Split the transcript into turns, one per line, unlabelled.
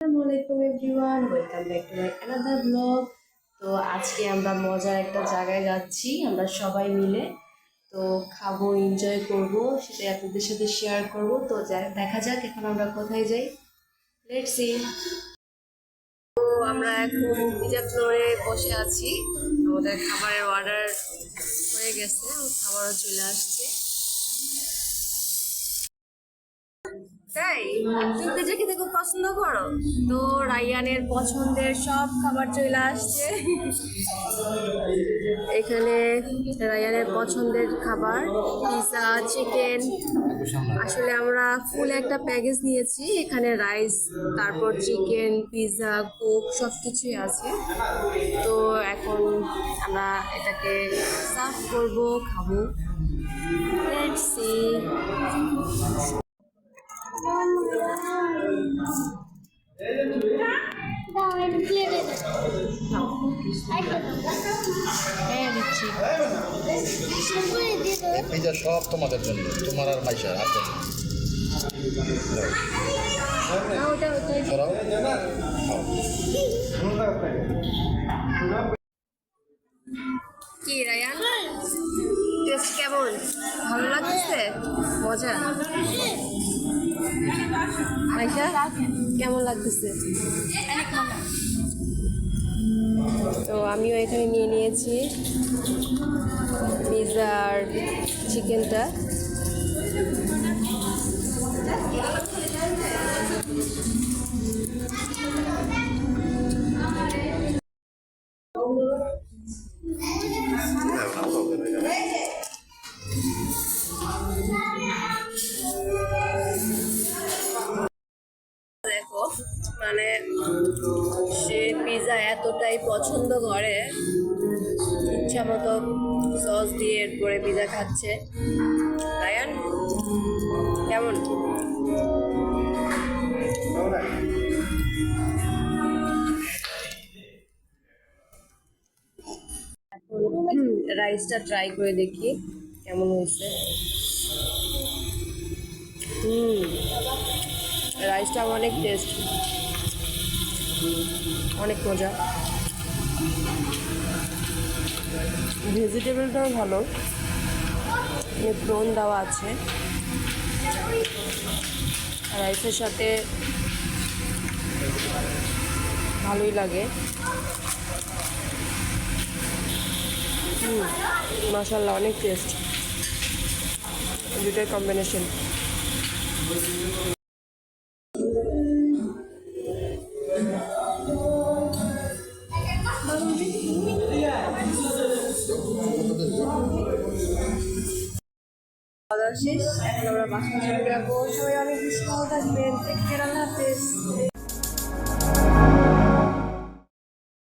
আসসালামু আলাইকুম everyone, welcome back to my another তো আজকে আমরা মজার একটা জায়গায় যাচ্ছি, আমরা সবাই মিলে। তো খাব এনজয় করব সেটা আপনাদের সাথে শেয়ার করব। তো দেখা যাক এখন আমরা কোথায় যাই। লেটস সি তো আমরা এখন পিজা ফ্লোরে বসে আছি। আমাদের খাবারের অর্ডার হয়ে গেছে, খাবারও চলে আসছে। তাই? তুমি পিজা খেতে খুব পছন্দ করো। তো রায়ানের পছন্দের সব খাবার চলে আসছে। এখানে রায়ানের পছন্দের খাবার, পিজা, চিকেন। আসলে আমরা ফুল একটা প্যাকেজ নিয়েছি। এখানে রাইস তারপর চিকেন পিজা কোক সব কিছুই আছে। তো এখন আমরা এটাকে সার্ভ করব, খাব। লেটস সি দিচ্ছি
সব তোমাদের জন্য, তোমার আর মাইশার, আর জন্য।
কি রায়ান টেস্ট কেমন? ভালো লাগতেছে? মজা? আয়সা কেমন লাগতেছে? আমিও এখানে নিয়ে নিয়েছি পিৎজা আর চিকেনটা মানে সে পিৎজা এতটাই পছন্দ করে, ইচ্ছা মতো সস দিয়ে এরপরে পিৎজা খাচ্ছে। রায়ান, কেমন? রাইসটা ট্রাই করে দেখি, কেমন হয়েছে। হুম রাইসটা অনেক টেস্ট অনেক মজা। ভেজিটেবলটাও ভালো। ব্রন দেওয়া আছে। রাইসের সাথে ভালোই লাগে। মাসাল্লাহ অনেক টেস্ট। দুটোই কম্বিনেশন শেষ এখন আমরা বাসা চলে যাব। সবাই অনেক বেশি ভালো থাকবেন টেক